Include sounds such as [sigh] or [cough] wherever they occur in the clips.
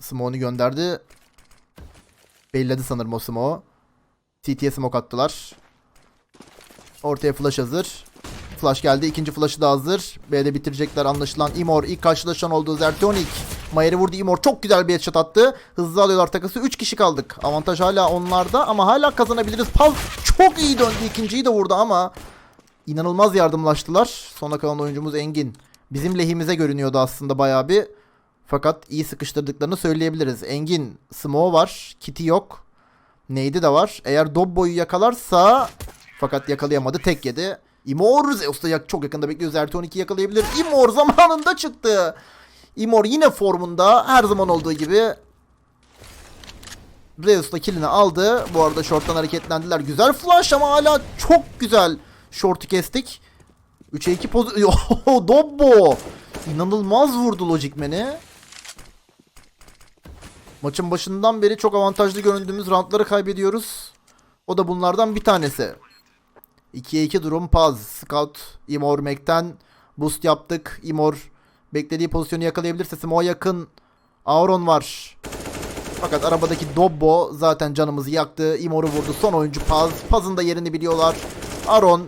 Smoke'unu gönderdi. Belledi sanırım o smoke'u. CT'ye smoke attılar. Ortaya flash hazır. Flash geldi. ikinci flash'ı da hazır. B'de bitirecekler anlaşılan. Imor ilk karşılaşan olduğu Zertonik. Mayer'i vurdu. Imor çok güzel bir headshot attı. Hızlı alıyorlar takası. 3 kişi kaldık. Avantaj hala onlarda ama hala kazanabiliriz. Paz çok iyi döndü. İkinciyi de vurdu ama inanılmaz yardımlaştılar. Sona kalan oyuncumuz Engin. Bizim lehimize görünüyordu aslında bayağı bir. Fakat iyi sıkıştırdıklarını söyleyebiliriz. Engin Smo var. Kitty yok. Neydi de var. Eğer Dobbo'yu yakalarsa fakat yakalayamadı. Tek yedi. Imor Zeus da yak- çok yakında bekliyor. Zerton 2 yakalayabilir. Imor zamanında çıktı. Imor yine formunda. Her zaman olduğu gibi. Zeus da aldı. Bu arada short'tan hareketlendiler. Güzel flash ama hala çok güzel. Short'u kestik. 3'e 2 poz... [laughs] Dobbo! İnanılmaz vurdu Logic Man'i. Maçın başından beri çok avantajlı göründüğümüz roundları kaybediyoruz. O da bunlardan bir tanesi. 2'ye 2 durum Paz. Scout Imor Mac'ten boost yaptık. Imor beklediği pozisyonu yakalayabilirse Smoke'a yakın. Auron var. Fakat arabadaki Dobbo zaten canımızı yaktı. Imor'u vurdu. Son oyuncu Paz. Paz'ın da yerini biliyorlar. Aron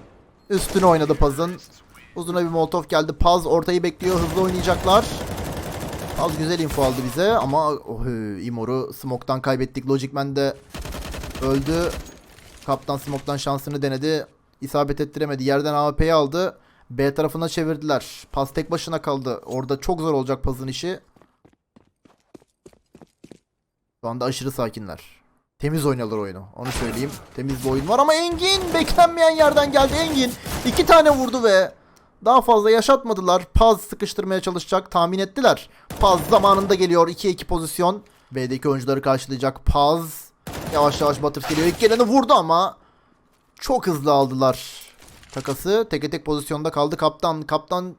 üstüne oynadı Paz'ın. Uzuna bir Molotov geldi. Paz ortayı bekliyor. Hızlı oynayacaklar. Az güzel info aldı bize ama oh, Imor'u Smoke'tan kaybettik. Logic Man de öldü. Kaptan Smoke'tan şansını denedi. İsabet ettiremedi. Yerden AWP'yi aldı. B tarafına çevirdiler. Pas tek başına kaldı. Orada çok zor olacak Paz'ın işi. Şu anda aşırı sakinler. Temiz oynuyorlar oyunu. Onu söyleyeyim. Temiz bir oyun var ama Engin beklenmeyen yerden geldi. Engin iki tane vurdu ve daha fazla yaşatmadılar. Paz sıkıştırmaya çalışacak. Tahmin ettiler. Paz zamanında geliyor. 2'ye 2 pozisyon. B'deki oyuncuları karşılayacak Paz. Yavaş yavaş Butters geliyor. İlk geleni vurdu ama çok hızlı aldılar takası. Teke tek pozisyonda kaldı kaptan. Kaptan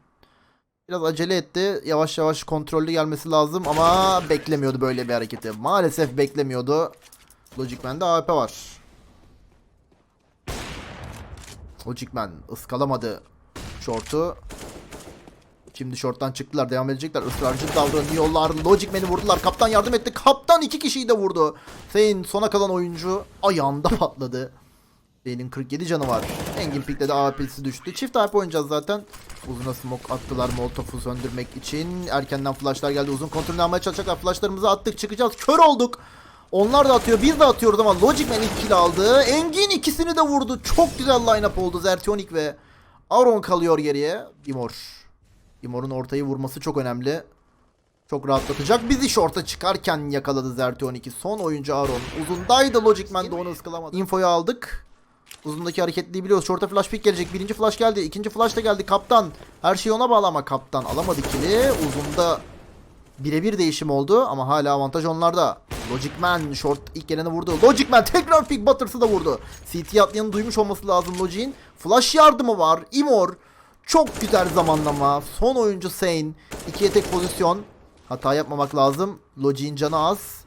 biraz acele etti. Yavaş yavaş kontrollü gelmesi lazım ama beklemiyordu böyle bir hareketi. Maalesef beklemiyordu. Logic Man'de AWP var. Logic Man ıskalamadı short'u. Şimdi short'tan çıktılar. Devam edecekler. Israrcı davranıyorlar. Logic Man'i vurdular. Kaptan yardım etti. Kaptan iki kişiyi de vurdu. Zeyn sona kalan oyuncu ayağında [laughs] patladı. Zeyn'in 47 canı var. Engin pikledi. AWP'si düştü. Çift AWP oynayacağız zaten. Uzuna smoke attılar Molotov'u söndürmek için. Erkenden flashlar geldi. Uzun kontrolünü almaya çalışacaklar. Flashlarımızı attık. Çıkacağız. Kör olduk. Onlar da atıyor. Biz de atıyoruz ama Logic Man ilk kill aldı. Engin ikisini de vurdu. Çok güzel line-up oldu. Zertionik ve Auron kalıyor geriye. Imor. Imor'un ortayı vurması çok önemli. Çok rahatlatacak. Bizi short'a çıkarken yakaladı Zertionik'i. Son oyuncu Auron. Uzundaydı Logic Man de onu ıskılamadı. Infoyu aldık. Uzundaki hareketliği biliyoruz. Short'a flash pick gelecek. Birinci flash geldi. ikinci flash da geldi. Kaptan. Her şeyi ona bağlı ama kaptan alamadı kili. Uzunda birebir değişim oldu ama hala avantaj onlarda. Logic Man short ilk geleni vurdu. Logic Man tekrar pick Butters'ı da vurdu. CT atlayanı duymuş olması lazım Logic'in. Flash yardımı var. Imor çok güzel zamanlama. Son oyuncu Sane. İkiye tek pozisyon. Hata yapmamak lazım. Logic'in canı az.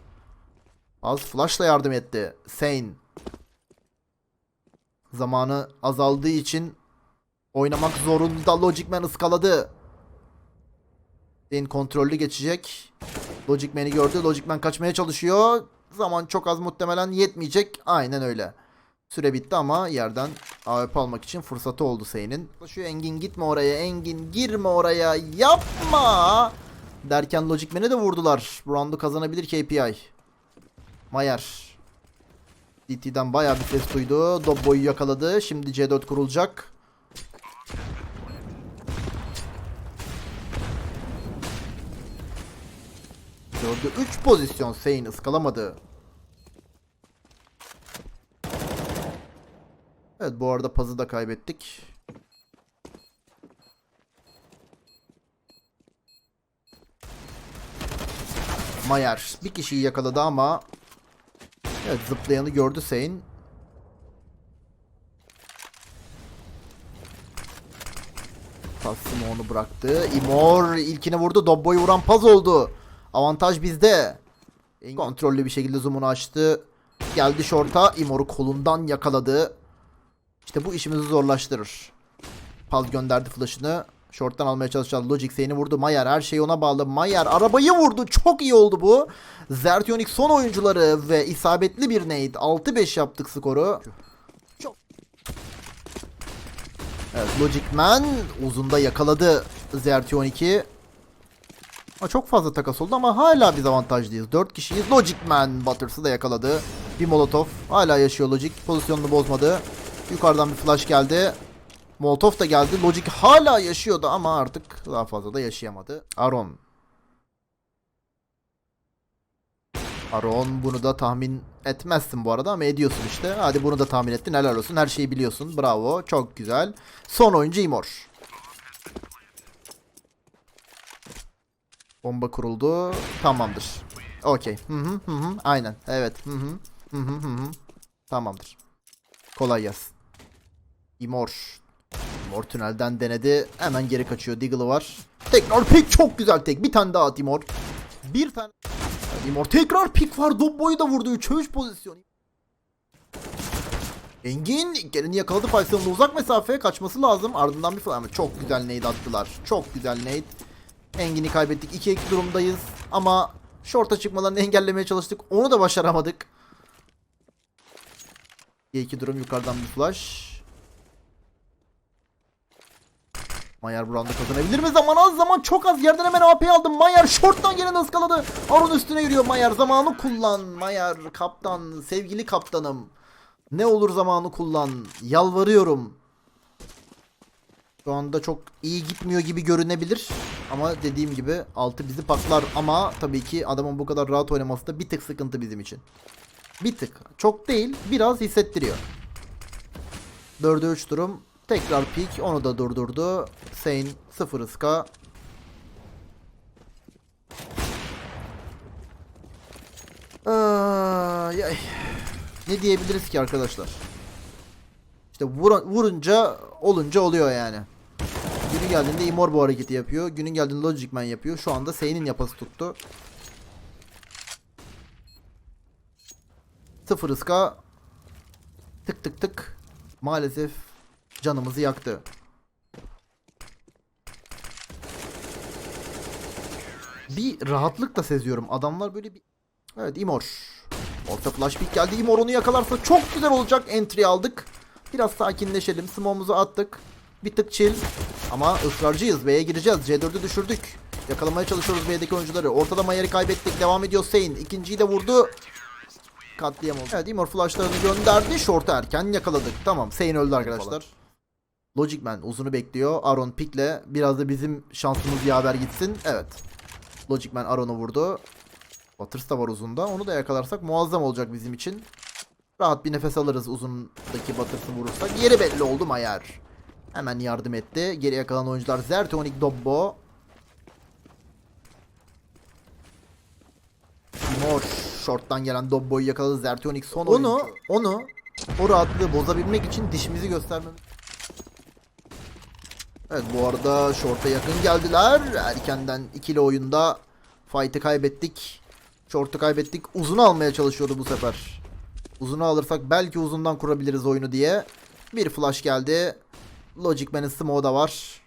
Az flashla yardım etti. Sane. Zamanı azaldığı için oynamak zorunda. Logic Man ıskaladı. Sane kontrollü geçecek. Logic Man'i gördü. Logic Man kaçmaya çalışıyor. Zaman çok az muhtemelen yetmeyecek. Aynen öyle. Süre bitti ama yerden AWP almak için fırsatı oldu Sey'nin. Şu Engin gitme oraya. Engin girme oraya. Yapma. Derken Logic Man'i de vurdular. Bu kazanabilir KPI. Mayer. DT'den bayağı bir ses duydu. Dobbo'yu yakaladı. Şimdi C4 kurulacak. Gördü 3 pozisyon Sane ıskalamadı. Evet bu arada pazı da kaybettik. Mayer bir kişiyi yakaladı ama Evet zıplayanı gördü Sane. Paz onu bıraktı. Imor ilkini vurdu. Dobbo'yu vuran Paz oldu. Avantaj bizde. Kontrollü bir şekilde zoom'unu açtı. Geldi şorta. Imor'u kolundan yakaladı. İşte bu işimizi zorlaştırır. Paz gönderdi flash'ını. Short'tan almaya çalışacağız. Logic seni vurdu. Mayer her şey ona bağlı. Mayer arabayı vurdu. Çok iyi oldu bu. Zertionik son oyuncuları ve isabetli bir nade. 6-5 yaptık skoru. Çok. Evet Logic Man uzunda yakaladı Zertionik'i. Çok fazla takas oldu ama hala biz avantajlıyız. 4 kişiyiz. Logic Man Butters'ı da yakaladı. Bir molotov. Hala yaşıyor Logic. Pozisyonunu bozmadı. Yukarıdan bir flash geldi. Molotov da geldi. Logic hala yaşıyordu ama artık daha fazla da yaşayamadı. Aron. Aron bunu da tahmin etmezsin bu arada ama ediyorsun işte. Hadi bunu da tahmin ettin. Helal olsun. Her şeyi biliyorsun. Bravo. Çok güzel. Son oyuncu Imor. Bomba kuruldu. Tamamdır. Okey. Hı hı hı hı. Aynen. Evet. Hı hı. Hı hı. Tamamdır. Kolay gelsin. Imor. Imor tünelden denedi. Hemen geri kaçıyor. Diggle'ı var. Tekrar pick. Çok güzel tek. Bir tane daha at Imor. Bir tane. Evet, Imor tekrar pick var. Dobbo'yu da vurdu. 3'e 3 pozisyon. Engin gelini yakaladı Faysal'ın uzak mesafeye kaçması lazım. Ardından bir falan. Çok güzel nade attılar. Çok güzel nade. Engin'i kaybettik. 2-2 durumdayız. Ama short'a çıkmalarını engellemeye çalıştık. Onu da başaramadık. 2-2 durum yukarıdan bir flash. Mayer Brown'da kazanabilir mi? Zaman az zaman çok az yerden hemen AP aldım. Mayer short'tan gelen ıskaladı. Aron üstüne yürüyor Mayer. Zamanı kullan. Mayer kaptan, sevgili kaptanım. Ne olur zamanı kullan. Yalvarıyorum. Şu anda çok iyi gitmiyor gibi görünebilir. Ama dediğim gibi altı bizi paklar. Ama tabii ki adamın bu kadar rahat oynaması da bir tık sıkıntı bizim için. Bir tık. Çok değil. Biraz hissettiriyor. 4'e 3 durum. Tekrar pik. Onu da durdurdu. Sane 0 ıska. Ay. Ne diyebiliriz ki arkadaşlar? İşte vura- vurunca olunca oluyor yani. Günün geldiğinde Imor bu hareketi yapıyor. Günün geldiğinde Logic Man yapıyor. Şu anda Sane'in yapası tuttu. Sıfır ıska. Tık tık tık. Maalesef canımızı yaktı. Bir rahatlık da seziyorum. Adamlar böyle bir... Evet Imor. Orta flash pick geldi. Imor onu yakalarsa çok güzel olacak. Entry aldık. Biraz sakinleşelim. Smoke'umuzu attık. Bir tık chill. Ama ısrarcıyız. B'ye gireceğiz. C4'ü düşürdük. Yakalamaya çalışıyoruz B'deki oyuncuları. Ortada Mayer'i kaybettik. Devam ediyor Sane. İkinciyi de vurdu. Katliam oldu. Evet Imor flashlarını gönderdi. Short'u erken yakaladık. Tamam Sane öldü arkadaşlar. Logic Man uzunu bekliyor. Aaron pickle. Biraz da bizim şansımız yaver gitsin. Evet. Logic Man Aaron'u vurdu. Butters da var uzunda. Onu da yakalarsak muazzam olacak bizim için. Rahat bir nefes alırız uzundaki Butters'ı vurursak. Yeri belli oldu Mayer. Hemen yardım etti. Geriye kalan oyuncular Zertonik Dobbo. Timor short'tan gelen Dobbo'yu yakaladı Zertonik son onu, oyuncu. Onu o rahatlığı bozabilmek için dişimizi göstermemiz. Evet bu arada short'a yakın geldiler. Erkenden ikili oyunda fight'ı kaybettik. Short'u kaybettik. Uzunu almaya çalışıyordu bu sefer. Uzunu alırsak belki uzundan kurabiliriz oyunu diye. Bir flash geldi. Logic Man'in smoke'u da var.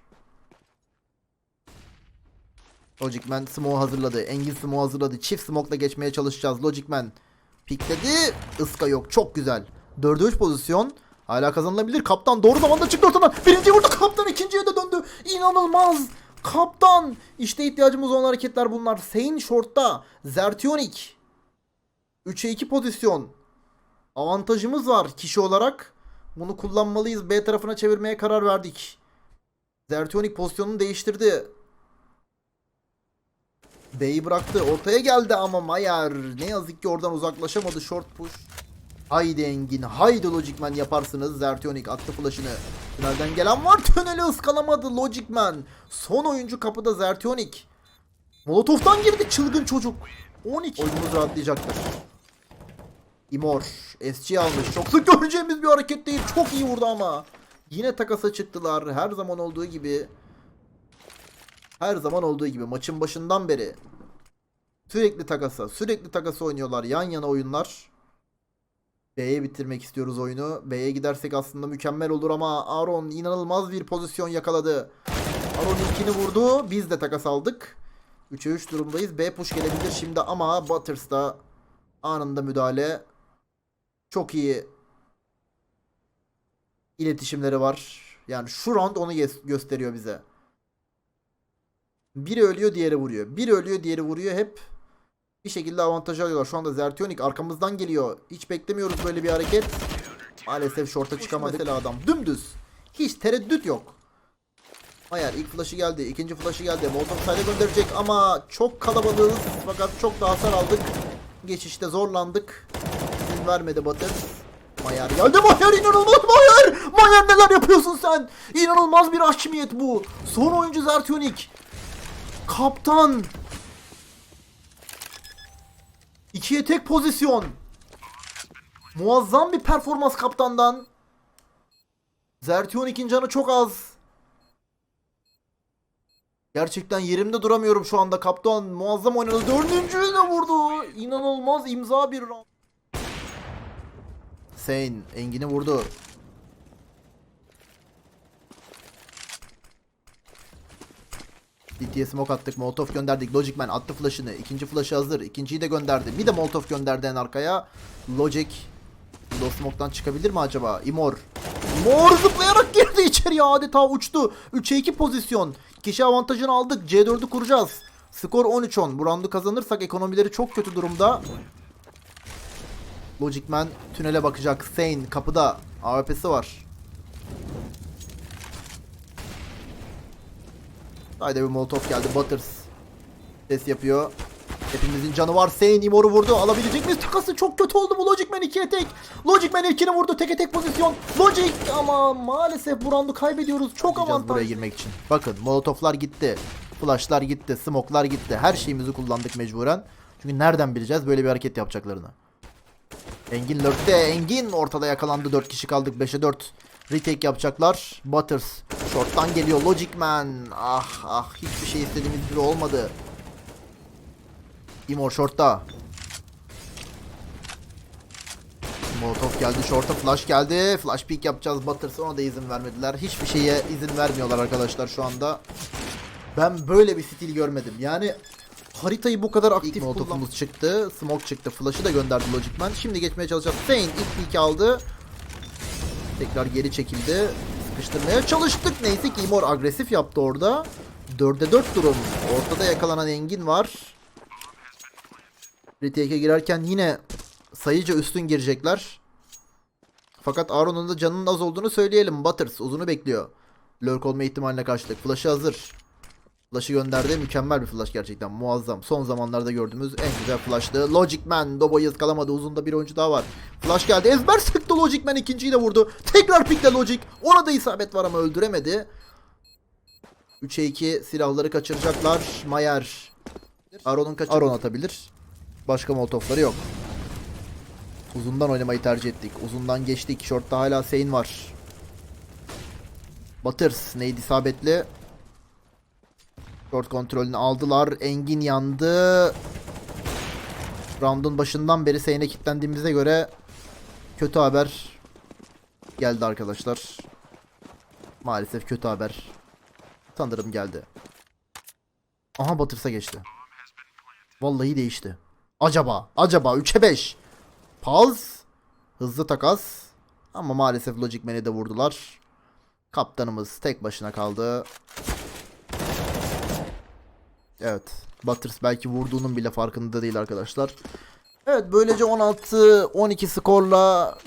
Logic Man smoke hazırladı. Engin smoke hazırladı. Çift smoke'la geçmeye çalışacağız. Logic Man pikledi. Iska yok. Çok güzel. 4'e 3 pozisyon. Hala kazanılabilir. Kaptan doğru zamanda çıktı ortadan. Birinci vurdu. Kaptan ikinciye de döndü. İnanılmaz. Kaptan. İşte ihtiyacımız olan hareketler bunlar. Sane short'ta. Zertionik. 3'e 2 pozisyon. Avantajımız var kişi olarak. Bunu kullanmalıyız. B tarafına çevirmeye karar verdik. Zertionik pozisyonunu değiştirdi. B'yi bıraktı. Ortaya geldi ama Mayer ne yazık ki oradan uzaklaşamadı. Short push. Haydi Engin. Haydi Logic Man yaparsınız. Zertionik attı flash'ını. Tünelden gelen var. Tüneli ıskalamadı Logic Man. Son oyuncu kapıda Zertionik. Molotov'tan girdi çılgın çocuk. 12. Oyunumuz rahatlayacaktır. Imor. SG almış. Çok sık göreceğimiz bir hareket değil. Çok iyi vurdu ama. Yine takasa çıktılar. Her zaman olduğu gibi. Her zaman olduğu gibi maçın başından beri sürekli takasa, sürekli takasa oynuyorlar. Yan yana oyunlar. B'ye bitirmek istiyoruz oyunu. B'ye gidersek aslında mükemmel olur ama Aaron inanılmaz bir pozisyon yakaladı. Aaron ilkini vurdu. Biz de takas aldık. 3'e 3 durumdayız. B push gelebilir şimdi ama Butters da anında müdahale. Çok iyi iletişimleri var. Yani şu round onu gösteriyor bize. Biri ölüyor diğeri vuruyor. Biri ölüyor diğeri vuruyor. Hep bir şekilde avantaj alıyorlar. Şu anda Zertionik arkamızdan geliyor. Hiç beklemiyoruz böyle bir hareket. Maalesef short'a çıkamadık. Mesela adam dümdüz. Hiç tereddüt yok. Hayır ilk flash'ı geldi. ikinci flash'ı geldi. Molotov side'e gönderecek ama çok kalabalığız. Fakat çok da hasar aldık. Geçişte zorlandık. İzin vermedi Batır. Mayer geldi. Mayer inanılmaz Mayer. Mayer neler yapıyorsun sen? İnanılmaz bir aşmiyet bu. Son oyuncu Zertionik. Kaptan. İkiye tek pozisyon. Muazzam bir performans kaptandan. Zertionik'in canı çok az. Gerçekten yerimde duramıyorum şu anda. Kaptan muazzam oynadı. Dördüncüyü de vurdu. İnanılmaz imza bir round. Sein Engin'i vurdu. DT'ye smoke attık. Molotov gönderdik. Logic Man attı flash'ını. İkinci flash'ı hazır. İkinciyi de gönderdi. Bir de Molotov gönderdi en arkaya. Logic Low Smoke'dan çıkabilir mi acaba? Imor. Imor zıplayarak girdi içeriye adeta uçtu. 3'e 2 pozisyon. Kişi avantajını aldık. C4'ü kuracağız. Skor 13-10. Bu roundu kazanırsak ekonomileri çok kötü durumda. Logic Man tünele bakacak. Sane kapıda. AWP'si var. Haydi bir Molotov geldi. Butters. Ses yapıyor. Hepimizin canı var. Sane Imor'u vurdu. Alabilecek miyiz? Takası çok kötü oldu bu Logic Man 2'ye tek. Logic Man ilkini vurdu. Teke tek pozisyon. Logic ama maalesef bu roundu kaybediyoruz. Çok avantaj. buraya girmek için. Bakın Molotovlar gitti. Flashlar gitti. Smoklar gitti. Her şeyimizi kullandık mecburen. Çünkü nereden bileceğiz böyle bir hareket yapacaklarını. Engin lurkte. Engin ortada yakalandı. 4 kişi kaldık. 5'e 4. Retake yapacaklar. Butters. Short'tan geliyor. Logic Man. Ah ah. Hiçbir şey istediğimiz gibi olmadı. Imor short'ta. Molotov geldi short'a flash geldi. Flash peek yapacağız Butters ona da izin vermediler. Hiçbir şeye izin vermiyorlar arkadaşlar şu anda. Ben böyle bir stil görmedim. Yani haritayı bu kadar aktif Molotov'umuz çıktı. Smoke çıktı. Flash'ı da gönderdi Logic Man. Şimdi geçmeye çalışacağız. Sane ilk peek aldı. Tekrar geri çekildi. Sıkıştırmaya çalıştık. Neyse ki Imor agresif yaptı orada. 4'e 4 durum. Ortada yakalanan Engin var. Retake'e girerken yine sayıca üstün girecekler. Fakat Aaron'un da canının az olduğunu söyleyelim. Butters uzunu bekliyor. Lurk olma ihtimaline karşılık. Flash'ı hazır. Flash'ı gönderdi. Mükemmel bir flash gerçekten. Muazzam. Son zamanlarda gördüğümüz en güzel flash'tı. Logic Man. Dobo'yu ıskalamadı. Uzunda bir oyuncu daha var. Flash geldi. Ezber sıktı Logic Man. ikinciyi de vurdu. Tekrar pikle Logic. Ona da isabet var ama öldüremedi. 3'e 2 silahları kaçıracaklar. Mayer. Aaron'un kaçır. Aaron atabilir. Başka molotofları yok. Uzundan oynamayı tercih ettik. Uzundan geçtik. Short'ta hala Sein var. Butters neydi isabetli. Short kontrolünü aldılar. Engin yandı. Round'un başından beri Sein'e kilitlendiğimize göre kötü haber geldi arkadaşlar. Maalesef kötü haber. Sanırım geldi. Aha Butters'a geçti. Vallahi değişti. Acaba, acaba 3'e 5. Paz. Hızlı takas. Ama maalesef Logic Man'i de vurdular. Kaptanımız tek başına kaldı. Evet. Butters belki vurduğunun bile farkında değil arkadaşlar. Evet böylece 16-12 skorla